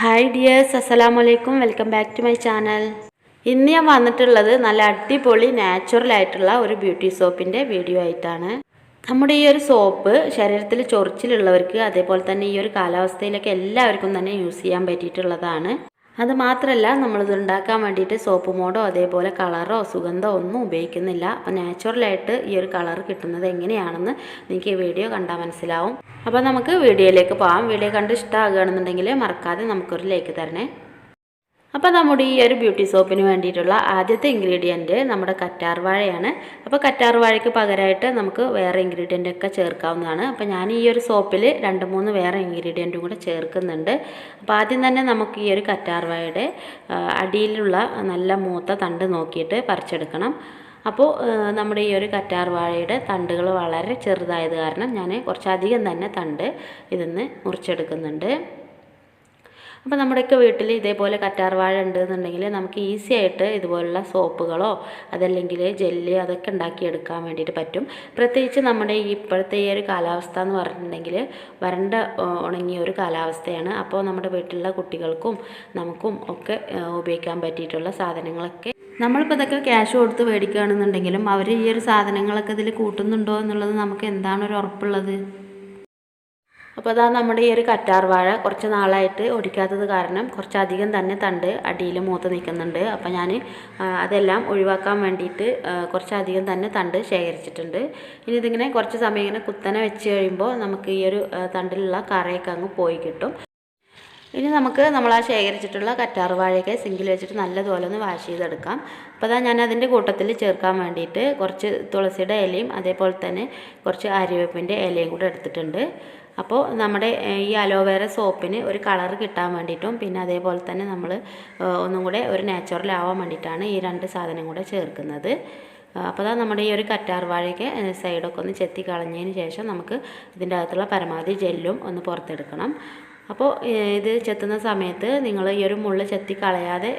Hi dears അസ്സലാമു അലൈക്കും welcome back to my channel ഇന്ന് ഞാൻ വന്നിട്ടുള്ളത് നല്ല അടിപൊളി നാച്ചുറൽ ആയിട്ടുള്ള ഒരു ബ്യൂട്ടി സോപ്പിന്റെ വീഡിയോ ആയിട്ടാണ്. നമ്മുടെ ഈ ഒരു സോപ്പ് ശരീരത്തിൽ ചൊറിച്ചിലുള്ളവർക്ക് അതേപോലെ തന്നെ ഈ ഒരു കാലാവസ്ഥയിലൊക്കെ എല്ലാവർക്കും തന്നെ യൂസ് ചെയ്യാൻ പറ്റിയിട്ടുള്ളതാണ്. അത് മാത്രമല്ല നമ്മളിത് ഉണ്ടാക്കാൻ വേണ്ടിയിട്ട് സോപ്പ് മോഡോ അതേപോലെ കളറോ സുഗന്ധമോ ഒന്നും ഉപയോഗിക്കുന്നില്ല. അപ്പോൾ നാച്ചുറലായിട്ട് ഈ ഒരു കളർ കിട്ടുന്നത് എങ്ങനെയാണെന്ന് നിങ്ങൾക്ക് ഈ വീഡിയോ കണ്ടാൽ മനസ്സിലാവും. അപ്പോൾ നമുക്ക് വീഡിയോയിലേക്ക് പോകാം വീഡിയോ കണ്ട് ഇഷ്ടമാകുകയാണെന്നുണ്ടെങ്കിൽ മറക്കാതെ നമുക്കൊരു ലൈക്ക് തരണേ. അപ്പോൾ നമ്മുടെ ഈ ഒരു ബ്യൂട്ടി സോപ്പിന് വേണ്ടിയിട്ടുള്ള ആദ്യത്തെ ഇൻഗ്രീഡിയന്റ് നമ്മുടെ കറ്റാർ വാഴയാണ്. അപ്പോൾ കറ്റാർ വാഴയ്ക്ക് പകരമായിട്ട് നമുക്ക് വേറെ ഇൻഗ്രീഡിയന്റ് ഒക്കെ ചേർക്കാവുന്നതാണ്. അപ്പോൾ ഞാൻ ഈ ഒരു സോപ്പിൽ രണ്ട് മൂന്ന് വേറെ ഇൻഗ്രീഡിയന്റും കൂടെ ചേർക്കുന്നുണ്ട്. അപ്പോൾ ആദ്യം തന്നെ നമുക്ക് ഈ ഒരു കറ്റാർ വാഴയുടെ അടിയിലുള്ള നല്ല മൂത്ത തണ്ട് നോക്കിയിട്ട് പറിച്ചെടുക്കണം. അപ്പോൾ നമ്മുടെ ഈ ഒരു കറ്റാർ വാഴയുടെ തണ്ടുകൾ വളരെ ചെറുതായത് കാരണം ഞാൻ കുറച്ചധികം തന്നെ തണ്ട് ഇതിൽ നിന്ന് മുറിച്ചെടുക്കുന്നുണ്ട്. അപ്പോൾ നമ്മുടെയൊക്കെ വീട്ടിൽ ഇതേപോലെ കറ്റാർവാഴ ഉണ്ട് എന്നുണ്ടെങ്കിൽ നമുക്ക് ഈസി ആയിട്ട് ഇതുപോലുള്ള സോപ്പുകളോ അതല്ലെങ്കിൽ ജെല്ല് അതൊക്കെ ഉണ്ടാക്കിയെടുക്കാൻ വേണ്ടിയിട്ട് പറ്റും. പ്രത്യേകിച്ച് നമ്മുടെ ഇപ്പോഴത്തെ ഈ ഒരു കാലാവസ്ഥ എന്ന് പറഞ്ഞിട്ടുണ്ടെങ്കിൽ വരണ്ട ഉണങ്ങിയ ഒരു കാലാവസ്ഥയാണ്. അപ്പോൾ നമ്മുടെ വീട്ടിലുള്ള കുട്ടികൾക്കും നമുക്കും ഒക്കെ ഉപയോഗിക്കാൻ പറ്റിയിട്ടുള്ള സാധനങ്ങളൊക്കെ. നമ്മളിപ്പോൾ ഇതൊക്കെ ക്യാഷ് കൊടുത്ത് മേടിക്കുകയാണെന്നുണ്ടെങ്കിലും അവർ ഈ ഒരു സാധനങ്ങളൊക്കെ ഇതിൽ കൂട്ടുന്നുണ്ടോ എന്നുള്ളത് നമുക്ക് എന്താണ് ഒരു ഉറപ്പുള്ളത്? അപ്പോൾ അതാ നമ്മുടെ ഈ ഒരു കറ്റാർ വാഴ കുറച്ച് നാളായിട്ട് ഒടിക്കാത്തത് കാരണം കുറച്ചധികം തന്നെ തണ്ട് അടിയിൽ മൂത്ത് നിൽക്കുന്നുണ്ട്. അപ്പോൾ ഞാൻ അതെല്ലാം ഒഴിവാക്കാൻ വേണ്ടിയിട്ട് കുറച്ചധികം തന്നെ തണ്ട് ശേഖരിച്ചിട്ടുണ്ട്. ഇനി ഇതിങ്ങനെ കുറച്ച് സമയം ഇങ്ങനെ കുത്തനെ വെച്ച് കഴിയുമ്പോൾ നമുക്ക് ഈ ഒരു തണ്ടിലുള്ള കറയൊക്കെ അങ്ങ് പോയി കിട്ടും. ഇനി നമുക്ക് നമ്മൾ ആ ശേഖരിച്ചിട്ടുള്ള കറ്റാർ വാഴയൊക്കെ സിങ്കിൽ വെച്ചിട്ട് നല്ലതുപോലെ ഒന്ന് വാഷ് ചെയ്തെടുക്കാം. അപ്പോൾ അതാ ഞാൻ അതിന്റെ കൂട്ടത്തിൽ ചേർക്കാൻ വേണ്ടിയിട്ട് കുറച്ച് തുളസിയുടെ ഇലയും അതേപോലെ തന്നെ കുറച്ച് അരിവേപ്പിന്റെ ഇലയും കൂടെ എടുത്തിട്ടുണ്ട്. അപ്പോൾ നമ്മുടെ ഈ അലോവേര സോപ്പിന് ഒരു കളർ കിട്ടാൻ വേണ്ടിയിട്ടും പിന്നെ അതേപോലെ തന്നെ നമ്മൾ ഒന്നും കൂടെ ഒരു നാച്ചുറൽ ആവാൻ വേണ്ടിയിട്ടാണ് ഈ രണ്ട് സാധനം കൂടെ ചേർക്കുന്നത്. അപ്പോൾ അതാ നമ്മുടെ ഈ ഒരു കറ്റാർ വാഴയൊക്കെ ഏഹ്, സൈഡൊക്കെ ഒന്ന് ചെത്തി കളഞ്ഞതിന് ശേഷം നമുക്ക് ഇതിന്റെ അകത്തുള്ള പരമാവധി ജെല്ലും ഒന്ന് പുറത്തെടുക്കണം. അപ്പോൾ ഇത് ചെത്തുന്ന സമയത്ത് നിങ്ങൾ ഈ ഒരു മുള്ള ചെത്തി കളയാതെ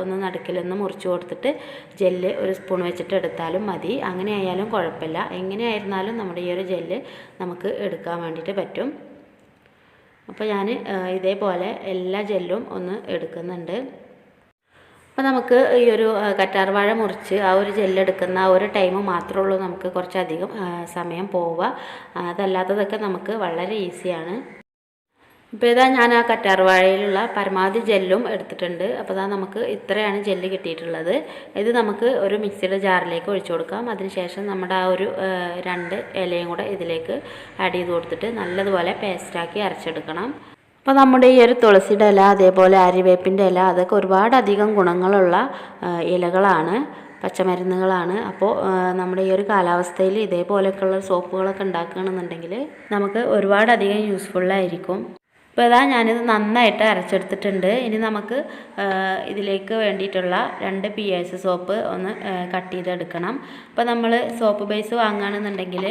ഒന്ന് നടുക്കിലൊന്ന് മുറിച്ച് കൊടുത്തിട്ട് ജെല്ല് ഒരു സ്പൂൺ വെച്ചിട്ട് എടുത്താലും മതി. അങ്ങനെ ആയാലും കുഴപ്പമില്ല. എങ്ങനെയായിരുന്നാലും നമ്മുടെ ഈ ഒരു ജെല്ല് നമുക്ക് എടുക്കാൻ വേണ്ടിയിട്ട് പറ്റും. അപ്പോൾ ഞാൻ ഇതേപോലെ എല്ലാ ജെല്ലും ഒന്ന് എടുക്കുന്നുണ്ട്. അപ്പോൾ നമുക്ക് ഈ ഒരു കറ്റാർവാഴ മുറിച്ച് ആ ഒരു ജെല്ലെടുക്കുന്ന ആ ഒരു ടൈം മാത്രമേ ഉള്ളൂ. നമുക്ക് കുറച്ചധികം സമയം പോവുക. അതല്ലാത്തതൊക്കെ നമുക്ക് വളരെ ഈസിയാണ്. ഇപ്പോൾ ഇതാ ഞാൻ ആ കറ്റാർവാഴയിലുള്ള പരമാവധി ജെല്ലും എടുത്തിട്ടുണ്ട്. അപ്പോൾ ഇതാ നമുക്ക് ഇത്രയാണ് ജെല്ല് കിട്ടിയിട്ടുള്ളത്. ഇത് നമുക്ക് ഒരു മിക്സിയുടെ ജാറിലേക്ക് ഒഴിച്ചു കൊടുക്കാം. അതിനുശേഷം നമ്മുടെ ആ ഒരു രണ്ട് ഇലയും കൂടെ ഇതിലേക്ക് ആഡ് ചെയ്ത് കൊടുത്തിട്ട് നല്ലതുപോലെ പേസ്റ്റാക്കി അരച്ചെടുക്കണം. അപ്പോൾ നമ്മുടെ ഈ ഒരു തുളസിയുടെ ഇല അതേപോലെ അരിവേപ്പിന്റെ ഇല അതൊക്കെ ഒരുപാട് അധികം ഗുണങ്ങളുള്ള ഇലകളാണ് പച്ചമരുന്നുകളാണ്. അപ്പോൾ നമ്മുടെ ഈ ഒരു കാലാവസ്ഥയിൽ ഇതേപോലെയൊക്കെയുള്ള സോപ്പുകളൊക്കെ ഉണ്ടാക്കുകയാണെന്നുണ്ടെങ്കിൽ നമുക്ക് ഒരുപാടധികം യൂസ്ഫുള്ളായിരിക്കും ഇപ്പോൾ ഇതാ ഞാനിത് നന്നായിട്ട് അരച്ചെടുത്തിട്ടുണ്ട്. ഇനി നമുക്ക് ഇതിലേക്ക് വേണ്ടിയിട്ടുള്ള രണ്ട് പി എസ് സോപ്പ് ഒന്ന് കട്ട് ചെയ്തെടുക്കണം. അപ്പോൾ നമ്മൾ സോപ്പ് ബേസ് വാങ്ങുകയാണെന്നുണ്ടെങ്കിൽ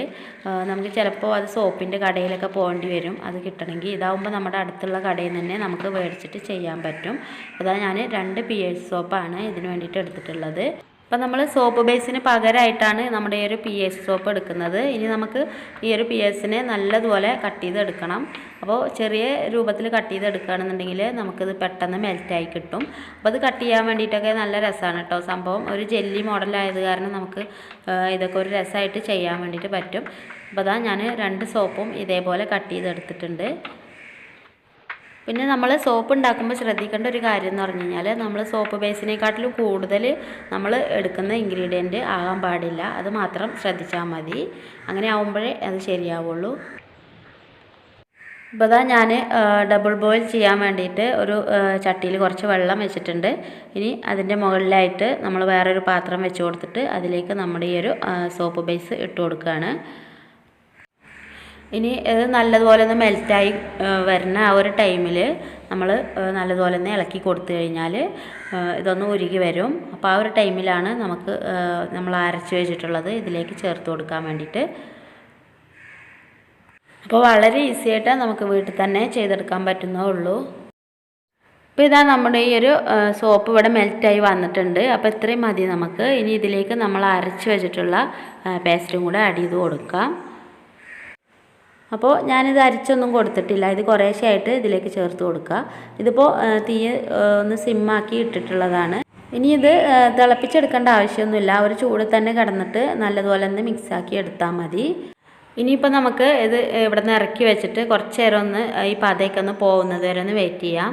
നമുക്ക് ചിലപ്പോൾ അത് സോപ്പിന്റെ കടയിലൊക്കെ പോകേണ്ടി വരും. അത് കിട്ടണമെങ്കിൽ ഇതാവുമ്പോൾ നമ്മുടെ അടുത്തുള്ള കടയിൽ തന്നെ നമുക്ക് മേടിച്ചിട്ട് ചെയ്യാൻ പറ്റും. അതാ ഞാൻ രണ്ട് പി എസ് സോപ്പാണ് ഇതിന് വേണ്ടിയിട്ട് എടുത്തിട്ടുള്ളത്. അപ്പോൾ നമ്മൾ സോപ്പ് ബേസിന് പകരമായിട്ടാണ് നമ്മുടെ ഈ ഒരു പി എസ് സോപ്പ് എടുക്കുന്നത്. ഇനി നമുക്ക് ഈ ഒരു പി എസിനെ നല്ലതുപോലെ കട്ട് ചെയ്തെടുക്കണം. അപ്പോൾ ചെറിയ രൂപത്തിൽ കട്ട് ചെയ്തെടുക്കുകയാണെന്നുണ്ടെങ്കിൽ നമുക്കിത് പെട്ടെന്ന് മെൽറ്റായി കിട്ടും. അപ്പോൾ അത് കട്ട് ചെയ്യാൻ വേണ്ടിയിട്ടൊക്കെ നല്ല രസമാണ് കേട്ടോ സംഭവം ഒരു ജെല്ലി മോഡലായത് കാരണം നമുക്ക് ഇതൊക്കെ ഒരു രസമായിട്ട് ചെയ്യാൻ വേണ്ടിയിട്ട് പറ്റും. അപ്പോൾ അതാ ഞാൻ രണ്ട് സോപ്പും ഇതേപോലെ കട്ട് ചെയ്തെടുത്തിട്ടുണ്ട്. പിന്നെ നമ്മൾ സോപ്പ് ഉണ്ടാക്കുമ്പോൾ ശ്രദ്ധിക്കേണ്ട ഒരു കാര്യം എന്ന് പറഞ്ഞു കഴിഞ്ഞാൽ നമ്മൾ സോപ്പ് ബേസിനെക്കാട്ടിലും കൂടുതൽ നമ്മൾ എടുക്കുന്ന ഇൻഗ്രീഡിയന്റ് ആകാൻ പാടില്ല. അത് മാത്രം ശ്രദ്ധിച്ചാൽ മതി. അങ്ങനെ ആവുമ്പോഴേ അത് ശരിയാവുള്ളൂ. ഇപ്പോൾ ഇതാ ഞാൻ ഡബിൾ ബോയിൽ ചെയ്യാൻ വേണ്ടിയിട്ട് ഒരു ചട്ടിയിൽ കുറച്ച് വെള്ളം വെച്ചിട്ടുണ്ട്. ഇനി അതിന്റെ മുകളിലായിട്ട് നമ്മൾ വേറൊരു പാത്രം വെച്ച് കൊടുത്തിട്ട് അതിലേക്ക് നമ്മുടെ ഈ ഒരു സോപ്പ് ബേസ് ഇട്ട് കൊടുക്കുകയാണ് ഇനി ഇത് നല്ലതുപോലെ ഒന്ന് മെൽറ്റായി വരുന്ന ആ ഒരു ടൈമിൽ നമ്മൾ നല്ലതുപോലെ ഒന്ന് ഇളക്കി കൊടുത്തു കഴിഞ്ഞാൽ ഇതൊന്ന് ഉരുകി വരും. അപ്പോൾ ആ ഒരു ടൈമിലാണ് നമുക്ക് നമ്മൾ അരച്ച് വെച്ചിട്ടുള്ളത് ഇതിലേക്ക് ചേർത്ത് കൊടുക്കാൻ വേണ്ടിയിട്ട്. അപ്പോൾ വളരെ ഈസി ആയിട്ട് നമുക്ക് വീട്ടിൽ തന്നെ ചെയ്തെടുക്കാൻ പറ്റുന്നേ ഉള്ളൂ. അപ്പോൾ ഇതാ നമ്മുടെ ഈ ഒരു സോപ്പ് ഇവിടെ മെൽറ്റായി വന്നിട്ടുണ്ട്. അപ്പോൾ ഇത്രയും മതി നമുക്ക്. ഇനി ഇതിലേക്ക് നമ്മൾ അരച്ച് വെച്ചിട്ടുള്ള പേസ്റ്റും കൂടെ ആഡ് ചെയ്ത് കൊടുക്കാം. അപ്പോൾ ഞാനിത് അരിച്ചൊന്നും കൊടുത്തിട്ടില്ല. ഇത് കുറേശ്ശെയായിട്ട് ഇതിലേക്ക് ചേർത്ത് കൊടുക്കുക. ഇതിപ്പോൾ തീ ഒന്ന് സിമ്മാക്കി ഇട്ടിട്ടുള്ളതാണ്. ഇനി ഇത് തിളപ്പിച്ചെടുക്കേണ്ട ആവശ്യമൊന്നുമില്ല. ഒരു ചൂട് തന്നെ കിടന്നിട്ട് നല്ലതുപോലെ ഒന്ന് മിക്സാക്കി എടുത്താൽ മതി. ഇനിയിപ്പോൾ നമുക്ക് ഇത് ഇവിടെ നിന്ന് ഇറക്കി വെച്ചിട്ട് കുറച്ച് നേരം ഒന്ന് ഈ പതയൊക്കെ ഒന്ന് പോകുന്നത് വരെ ഒന്ന് വെയിറ്റ് ചെയ്യാം.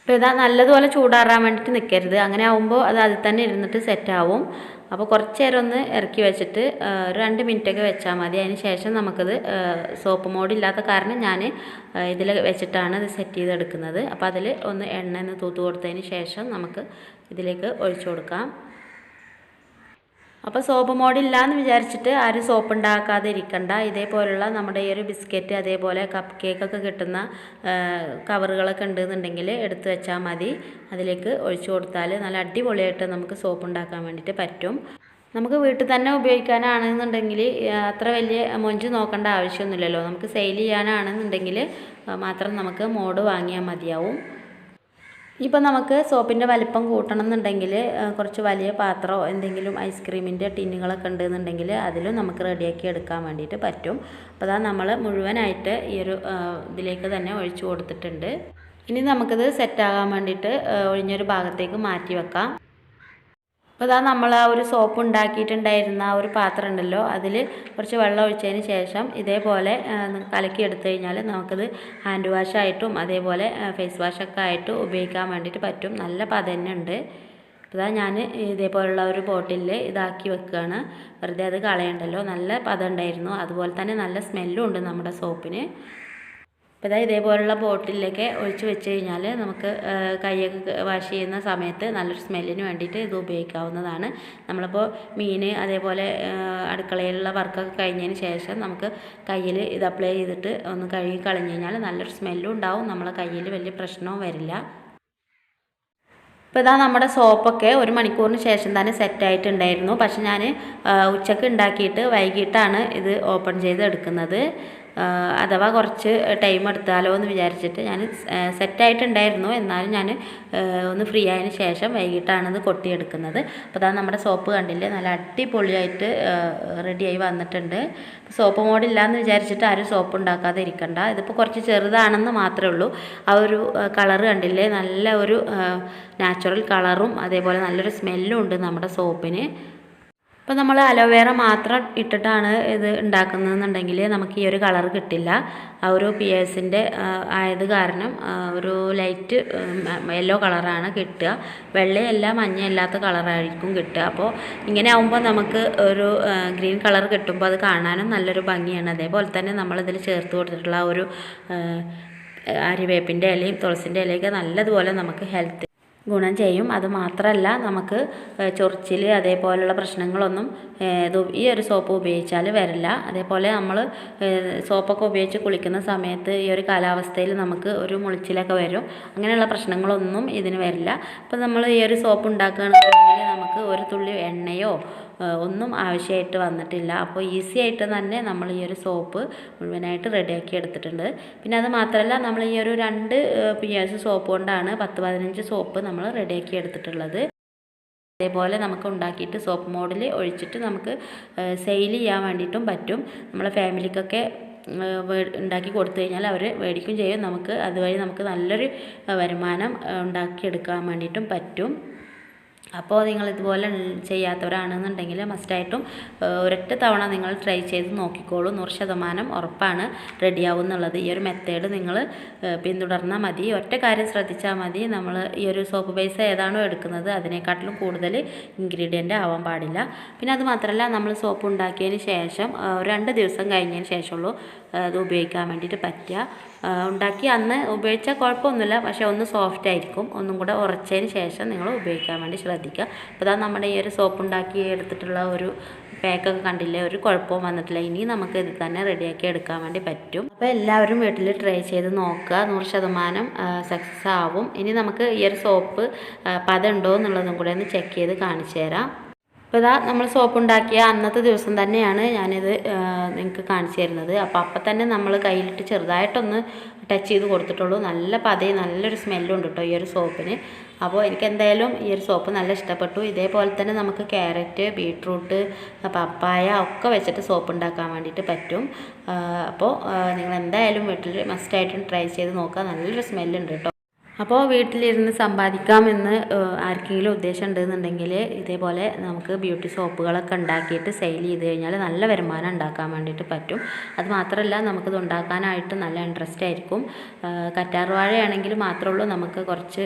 അപ്പോൾ ഇതാ നല്ലതുപോലെ ചൂടാറാൻ വേണ്ടിയിട്ട് നിൽക്കരുത് അങ്ങനെ ആവുമ്പോൾ അത് അതിൽ തന്നെ ഇരുന്നിട്ട് സെറ്റാവും അപ്പോൾ കുറച്ച് നേരം ഒന്ന് ഇറക്കി വെച്ചിട്ട് ഒരു രണ്ട് മിനിറ്റൊക്കെ വെച്ചാൽ മതി. അതിന് ശേഷം നമുക്കത് സോപ്പ് മോഡില്ലാത്ത കാരണം ഞാൻ ഇതിൽ വെച്ചിട്ടാണ് ഇത് സെറ്റ് ചെയ്തെടുക്കുന്നത്. അപ്പോൾ അതിൽ ഒന്ന് എണ്ണ ഒന്ന് തൂത്ത് കൊടുത്തതിന് ശേഷം നമുക്ക് ഇതിലേക്ക് ഒഴിച്ചു കൊടുക്കാം. അപ്പോൾ സോപ്പ് മോഡില്ല എന്ന് വിചാരിച്ചിട്ട് ആരും സോപ്പ് ഉണ്ടാക്കാതെ ഇരിക്കണ്ട. ഇതേപോലുള്ള നമ്മുടെ ഈ ഒരു ബിസ്ക്കറ്റ് അതേപോലെ കപ്പ് കേക്കൊക്കെ കിട്ടുന്ന കവറുകളൊക്കെ ഉണ്ടെന്നുണ്ടെങ്കിൽ എടുത്തു വെച്ചാൽ മതി. അതിലേക്ക് ഒഴിച്ചു കൊടുത്താൽ നല്ല അടിപൊളിയായിട്ട് നമുക്ക് സോപ്പ് ഉണ്ടാക്കാൻ വേണ്ടിയിട്ട് പറ്റും. നമുക്ക് വീട്ടിൽ തന്നെ ഉപയോഗിക്കാനാണെന്നുണ്ടെങ്കിൽ അത്ര വലിയ മൊഞ്ച് നോക്കേണ്ട ആവശ്യമൊന്നുമില്ലല്ലോ. നമുക്ക് സെയിൽ ചെയ്യാനാണെന്നുണ്ടെങ്കിൽ മാത്രം നമുക്ക് മോഡ് വാങ്ങിയാൽ മതിയാവും. ഇപ്പം നമുക്ക് സോപ്പിന്റെ വലിപ്പം കൂട്ടണം എന്നുണ്ടെങ്കിൽ കുറച്ച് വലിയ പാത്രമോ എന്തെങ്കിലും ഐസ്ക്രീമിന്റെ ടിന്നുകളൊക്കെ ഉണ്ടെന്നുണ്ടെങ്കിൽ അതിലും നമുക്ക് റെഡിയാക്കി എടുക്കാൻ വേണ്ടിയിട്ട് പറ്റും. അപ്പോൾ അതാ നമ്മൾ മുഴുവനായിട്ട് ഈ ഒരു ഇതിലേക്ക് തന്നെ ഒഴിച്ചു കൊടുത്തിട്ടുണ്ട്. ഇനി നമുക്കിത് സെറ്റാകാൻ വേണ്ടിയിട്ട് ഒഴിഞ്ഞൊരു ഭാഗത്തേക്ക് മാറ്റി വെക്കാം. അപ്പോൾ ഇതാ നമ്മൾ ആ ഒരു സോപ്പ് ഉണ്ടാക്കിയിട്ടുണ്ടായിരുന്ന ആ ഒരു പാത്രം ഉണ്ടല്ലോ അതിൽ കുറച്ച് വെള്ളം ഒഴിച്ചതിന് ശേഷം ഇതേപോലെ കലക്കി എടുത്തു കഴിഞ്ഞാൽ നമുക്കത് ഹാൻഡ് വാഷായിട്ടും അതേപോലെ ഫേസ് വാഷൊക്കെ ആയിട്ട് ഉപയോഗിക്കാൻ വേണ്ടിയിട്ട് പറ്റും. നല്ല പതന്നുണ്ട് അതാ ഞാൻ ഇതേപോലുള്ള ഒരു ബോട്ടിലിൽ ഇതാക്കി വെക്കുകയാണ് വെറുതെ അത് കളയണ്ടല്ലോ. നല്ല പതം ഉണ്ടായിരുന്നു. അതുപോലെ തന്നെ നല്ല സ്മെല്ലും ഉണ്ട് നമ്മുടെ സോപ്പിന്. അപ്പോൾ ഇതാ ഇതേപോലുള്ള ബോട്ടിലൊക്കെ ഒഴിച്ച് വെച്ച് കഴിഞ്ഞാൽ നമുക്ക് കൈയൊക്കെ വാഷ് ചെയ്യുന്ന സമയത്ത് നല്ലൊരു സ്മെല്ലിന് വേണ്ടിയിട്ട് ഇത് ഉപയോഗിക്കാവുന്നതാണ്. നമ്മളിപ്പോൾ മീൻ അതേപോലെ അടുക്കളയിലുള്ള വർക്കൊക്കെ കഴിഞ്ഞതിന് ശേഷം നമുക്ക് കയ്യിൽ ഇത് അപ്ലൈ ചെയ്തിട്ട് ഒന്ന് കഴുകി കളഞ്ഞു കഴിഞ്ഞാൽ നല്ലൊരു സ്മെല്ലും ഉണ്ടാവും. നമ്മളെ കയ്യിൽ വലിയ പ്രശ്നവും വരില്ല. ഇപ്പോൾ ഇതാ നമ്മുടെ സോപ്പൊക്കെ ഒരു മണിക്കൂറിന് ശേഷം തന്നെ സെറ്റായിട്ടുണ്ടായിരുന്നു പക്ഷെ ഞാൻ ഉച്ചയ്ക്ക് ഉണ്ടാക്കിയിട്ട് വൈകിട്ടാണ് ഇത് ഓപ്പൺ ചെയ്ത് എടുക്കുന്നത് അഥവാ കുറച്ച് ടൈം എടുത്താലോ എന്ന് വിചാരിച്ചിട്ട് ഞാൻ സെറ്റായിട്ടുണ്ടായിരുന്നു എന്നാലും ഞാൻ ഒന്ന് ഫ്രീ ആയതിന് ശേഷം വൈകിട്ടാണ് ഇത് കൊട്ടിയെടുക്കുന്നത്. അപ്പോൾ അതാ നമ്മുടെ സോപ്പ് കണ്ടില്ലേ? നല്ല അടിപൊളിയായിട്ട് റെഡിയായി വന്നിട്ടുണ്ട്. സോപ്പ് മോഡില്ലാന്ന് വിചാരിച്ചിട്ട് ആരും സോപ്പ് ഉണ്ടാക്കാതെ ഇരിക്കണ്ട. ഇതിപ്പോൾ കുറച്ച് ചെറുതാണെന്ന് മാത്രമേ ഉള്ളൂ. ആ ഒരു കളറ് കണ്ടില്ലേ? നല്ല ഒരു നാച്ചുറൽ കളറും അതേപോലെ നല്ലൊരു സ്മെല്ലും ഉണ്ട് നമ്മുടെ സോപ്പിന്. ഇപ്പോൾ നമ്മൾ അലോവേറ മാത്രം ഇട്ടിട്ടാണ് ഇത് ഉണ്ടാക്കുന്നതെന്നുണ്ടെങ്കിൽ നമുക്ക് ഈ ഒരു കളർ കിട്ടില്ല. ആ ഒരു പിയേഴ്സിന്റെ ആയത് കാരണം ഒരു ലൈറ്റ് യെല്ലോ കളറാണ് കിട്ടുക. വെള്ളയല്ല മഞ്ഞയല്ലാത്ത കളറായിരിക്കും കിട്ടുക. അപ്പോൾ ഇങ്ങനെ ആകുമ്പോൾ നമുക്ക് ഒരു ഗ്രീൻ കളർ കിട്ടുമ്പോൾ അത് കാണാനും നല്ലൊരു ഭംഗിയാണ്. അതേപോലെ തന്നെ നമ്മളിതിൽ ചേർത്ത് കൊടുത്തിട്ടുള്ള ഒരു അരിവേപ്പിന്റെ ഇലയും തുളസിന്റെ ഇലയൊക്കെ നല്ലതുപോലെ നമുക്ക് ഹെൽത്ത് ഗുണം ചെയ്യും. അത് മാത്രമല്ല നമുക്ക് ചൊറിച്ചിൽ അതേപോലെയുള്ള പ്രശ്നങ്ങളൊന്നും ഇത് ഈ ഒരു സോപ്പ് ഉപയോഗിച്ചാൽ വരില്ല. അതേപോലെ നമ്മൾ സോപ്പൊക്കെ ഉപയോഗിച്ച് കുളിക്കുന്ന സമയത്ത് ഈ ഒരു കാലാവസ്ഥയിൽ നമുക്ക് ഒരു മുളിച്ചിലൊക്കെ വരും. അങ്ങനെയുള്ള പ്രശ്നങ്ങളൊന്നും ഇതിന് വരില്ല. അപ്പോൾ നമ്മൾ ഈ ഒരു സോപ്പ് ഉണ്ടാക്കുകയാണെന്നുണ്ടെങ്കിൽ നമുക്ക് ഒരു തുള്ളി എണ്ണയോ ഒന്നും ആവശ്യമായിട്ട് വന്നിട്ടില്ല. അപ്പോൾ ഈസി ആയിട്ട് തന്നെ നമ്മൾ ഈ ഒരു സോപ്പ് മുഴുവനായിട്ട് റെഡിയാക്കി എടുത്തിട്ടുണ്ട്. പിന്നെ അത് മാത്രമല്ല നമ്മൾ ഈ ഒരു രണ്ട് പിയേഴ്സ് സോപ്പ് കൊണ്ടാണ് പത്ത് പതിനഞ്ച് സോപ്പ് നമ്മൾ റെഡിയാക്കി എടുത്തിട്ടുള്ളത്. അതേപോലെ നമുക്ക് ഉണ്ടാക്കിയിട്ട് സോപ്പ് മോഡിൽ ഒഴിച്ചിട്ട് നമുക്ക് സെയിൽ ചെയ്യാൻ വേണ്ടിയിട്ടും പറ്റും. നമ്മളെ ഫാമിലിക്കൊക്കെ ഉണ്ടാക്കി കൊടുത്തു കഴിഞ്ഞാൽ അവർ മേടിക്കും ചെയ്യും. നമുക്ക് അതുവഴി നമുക്ക് നല്ലൊരു വരുമാനം ഉണ്ടാക്കിയെടുക്കാൻ വേണ്ടിയിട്ടും പറ്റും. അപ്പോൾ നിങ്ങൾ ഇതുപോലെ ചെയ്യാത്തവരാണെന്നുണ്ടെങ്കിൽ മസ്റ്റായിട്ടും ഒരൊറ്റ തവണ നിങ്ങൾ ട്രൈ ചെയ്ത് നോക്കിക്കോളൂ. നൂറ് ശതമാനം ഉറപ്പാണ് റെഡിയാവും എന്നുള്ളത് ഈ ഒരു മെത്തേഡ് നിങ്ങൾ പിന്തുടർന്നാൽ മതി. ഒറ്റ കാര്യം ശ്രദ്ധിച്ചാൽ മതി. നമ്മൾ ഈ ഒരു സോപ്പ് ബേസ് ഏതാണോ എടുക്കുന്നത് അതിനെക്കാട്ടിലും കൂടുതൽ ഇൻഗ്രീഡിയന്റ് ആവാൻ പാടില്ല. പിന്നെ അത് മാത്രമല്ല നമ്മൾ സോപ്പ് ഉണ്ടാക്കിയതിന് ശേഷം രണ്ട് ദിവസം കഴിഞ്ഞതിന് ശേഷമുള്ളൂ അത് ഉപയോഗിക്കാൻ വേണ്ടിയിട്ട് പറ്റുക. ഉണ്ടാക്കി. അന്ന് ഉപയോഗിച്ചാൽ കുഴപ്പമൊന്നുമില്ല. പക്ഷേ ഒന്ന് സോഫ്റ്റ് ആയിരിക്കും. ഒന്നും കൂടെ ഉറച്ചതിന് ശേഷം നിങ്ങൾ ഉപയോഗിക്കാൻ വേണ്ടി ശ്രദ്ധിക്കുക. അപ്പോൾ അതാ നമ്മുടെ ഈ ഒരു സോപ്പ് ഉണ്ടാക്കി എടുത്തിട്ടുള്ള ഒരു പാക്കൊക്കെ കണ്ടില്ലേ? ഒരു കുഴപ്പവും വന്നിട്ടില്ല. ഇനി നമുക്ക് ഇത് തന്നെ റെഡിയാക്കി എടുക്കാൻ വേണ്ടി പറ്റും. അപ്പോൾ എല്ലാവരും വീട്ടിൽ ട്രൈ ചെയ്ത് നോക്കുക. നൂറ് ശതമാനം സക്സസ് ആവും. ഇനി നമുക്ക് ഈ ഒരു സോപ്പ് പതുണ്ടോ എന്നുള്ളതും കൂടെ ഒന്ന് ചെക്ക് ചെയ്ത് കാണിച്ചു തരാം. അപ്പോൾ ഇതാ നമ്മൾ സോപ്പ് ഉണ്ടാക്കിയ അന്നത്തെ ദിവസം തന്നെയാണ് ഞാനിത് നിങ്ങൾക്ക് കാണിച്ചു തരുന്നത്. അപ്പോൾ അപ്പം തന്നെ നമ്മൾ കയ്യിലിട്ട് ചെറുതായിട്ടൊന്ന് ടച്ച് ചെയ്ത് കൊടുത്തിട്ടുള്ളൂ. നല്ല പതയും നല്ലൊരു സ്മെല്ലും ഉണ്ട് കേട്ടോ ഈ ഒരു സോപ്പിന്. അപ്പോൾ എനിക്ക് എന്തായാലും ഈ ഒരു സോപ്പ് നല്ല ഇഷ്ടപ്പെട്ടു. ഇതേപോലെ തന്നെ നമുക്ക് ക്യാരറ്റ് ബീട്രൂട്ട് പപ്പായ ഒക്കെ വെച്ചിട്ട് സോപ്പ് ഉണ്ടാക്കാൻ വേണ്ടിയിട്ട് പറ്റും. അപ്പോൾ നിങ്ങൾ എന്തായാലും വീട്ടിൽ മസ്റ്റായിട്ടും ട്രൈ ചെയ്ത് നോക്കുക നല്ലൊരു സ്മെല്ലുണ്ട് കേട്ടോ അപ്പോൾ വീട്ടിലിരുന്ന് സമ്പാദിക്കാമെന്ന് ആർക്കെങ്കിലും ഉദ്ദേശം ഉണ്ടെന്നുണ്ടെങ്കിൽ ഇതേപോലെ നമുക്ക് ബ്യൂട്ടി സോപ്പുകളൊക്കെ ഉണ്ടാക്കിയിട്ട് സെയിൽ ചെയ്ത് കഴിഞ്ഞാൽ നല്ല വരുമാനം ഉണ്ടാക്കാൻ വേണ്ടിയിട്ട് പറ്റും. അത് മാത്രമല്ല നമുക്കിത് ഉണ്ടാക്കാനായിട്ട് നല്ല ഇൻട്രസ്റ്റ് ആയിരിക്കും. കറ്റാർവാഴയാണെങ്കിൽ മാത്രമേ ഉള്ളൂ നമുക്ക് കുറച്ച്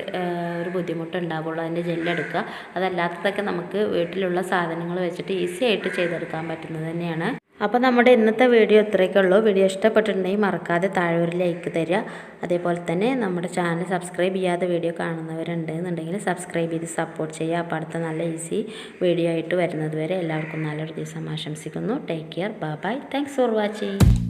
ഒരു ബുദ്ധിമുട്ട് ഉണ്ടാവുള്ളൂ അതിന്റെ ജെല്ലെടുക്കുക അതല്ലാത്തതൊക്കെ നമുക്ക് വീട്ടിലുള്ള സാധനങ്ങൾ വെച്ചിട്ട് ഈസി ആയിട്ട് ചെയ്തെടുക്കാൻ പറ്റുന്നത് തന്നെയാണ്. അപ്പോൾ നമ്മുടെ ഇന്നത്തെ വീഡിയോ ഇത്രയൊക്കെ ഉള്ളൂ. വീഡിയോ ഇഷ്ടപ്പെട്ടിട്ടുണ്ടെങ്കിൽ മറക്കാതെ താഴെ ഒരു ലൈക്ക് തരിക. അതേപോലെ തന്നെ നമ്മുടെ ചാനൽ സബ്സ്ക്രൈബ് ചെയ്യാതെ വീഡിയോ കാണുന്നവരുണ്ട് എന്നുണ്ടെങ്കിൽ സബ്സ്ക്രൈബ് ചെയ്ത് സപ്പോർട്ട് ചെയ്യുക. അപ്പോൾ അടുത്ത നല്ല ഈസി വീഡിയോ ആയിട്ട് വരുന്നത് വരെ എല്ലാവർക്കും നല്ലൊരു ദിവസം ആശംസിക്കുന്നു. Take care bye bye thanks for watching